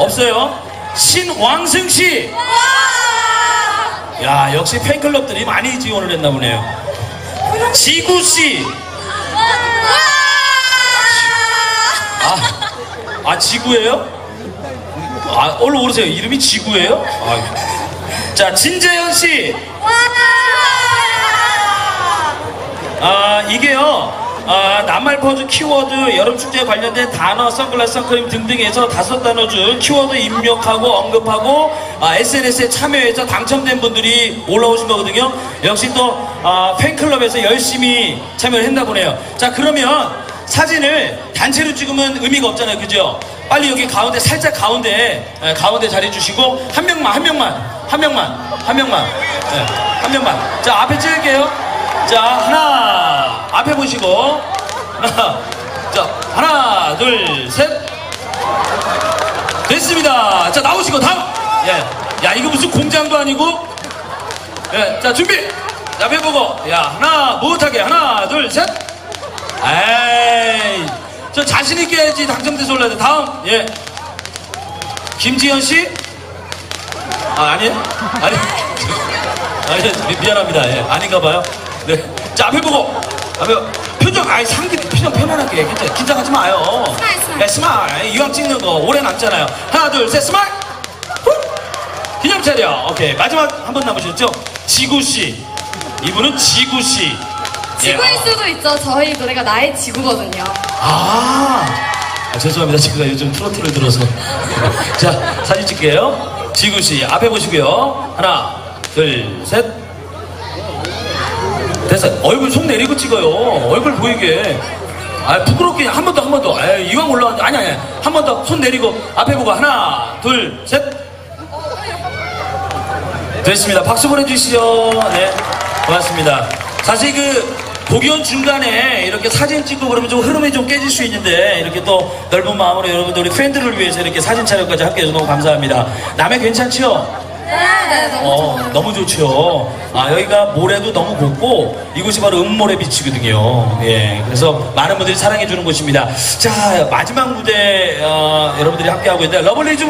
없어요. 신왕승 씨. 야, 역시 팬클럽들이 많이 지원을 했나 보네요. 지구 씨. 아, 아 지구예요? 아, 얼른 오르세요. 이름이 지구예요? 아, 자, 진재현 씨. 아, 이게요. 아, 낱말 퍼즐 키워드 여름 축제에 관련된 단어, 선글라스, 선크림 등등에서 다섯 단어 중 키워드 입력하고 언급하고 아, SNS에 참여해서 당첨된 분들이 올라오신 거거든요. 역시 또 아, 팬클럽에서 열심히 참여를 했나 보네요. 자, 그러면 사진을 단체로 찍으면 의미가 없잖아요. 그죠? 빨리 여기 가운데 살짝 가운데 예, 가운데 자리 주시고 한 명만 한 명만 한 명만 한 명만 예, 한 명만 자 앞에 찍을게요. 자 하나 앞에 보시고 하나 자 하나 둘 셋 됐습니다. 자 나오시고 다음 예 야 이거 무슨 공장도 아니고 예 자 준비 자 앞에 보고 야 하나 못하게 하나 둘 셋 에이, 저 자신 있게 해야지 당첨돼서 올라야 돼. 다음, 예. 김지현 씨? 아, 아니에요? 아니, 아니, 미- 미안합니다. 예, 아닌가 봐요. 네. 자, 앞에 보고. 앞에, 표정, 아이, 상기, 표정 편안하게. 괜찮아. 긴장하지 마요. 스마일, 스마일. 네, 스마일. 이왕 찍는 거 오래 남잖아요. 하나, 둘, 셋, 스마일! 후! 기념 차려. 오케이. 마지막 한 번 남으셨죠? 지구씨. 이분은 지구씨. 예, 지구일 수도 있죠. 저희 노래가 나의 지구거든요. 아, 아, 죄송합니다. 제가 요즘 트로트를 들어서. 자, 사진 찍게요. 지구씨, 앞에 보시고요. 하나, 둘, 셋. 됐어요. 얼굴 손 내리고 찍어요. 얼굴 보이게. 아, 부끄럽게 한 번 더, 한 번 더. 아, 이왕 올라왔는데. 아니, 아니. 한 번 더 손 내리고 앞에 보고 하나, 둘, 셋. 됐습니다. 박수 보내주시죠. 네, 고맙습니다. 사실 그 공연 중간에 이렇게 사진 찍고 그러면 좀 흐름이 좀 깨질 수 있는데 이렇게 또 넓은 마음으로 여러분들 우리 팬들을 위해서 이렇게 사진 촬영까지 함께 해서 너무 감사합니다. 남해 괜찮죠? 네, 네, 너무 어. 너무 좋죠. 아, 여기가 모래도 너무 곱고 이곳이 바로 음모래 비치거든요. 예, 그래서 많은 분들이 사랑해 주는 곳입니다. 자, 마지막 무대 어, 여러분들이 함께 하고 있는데 러블리즈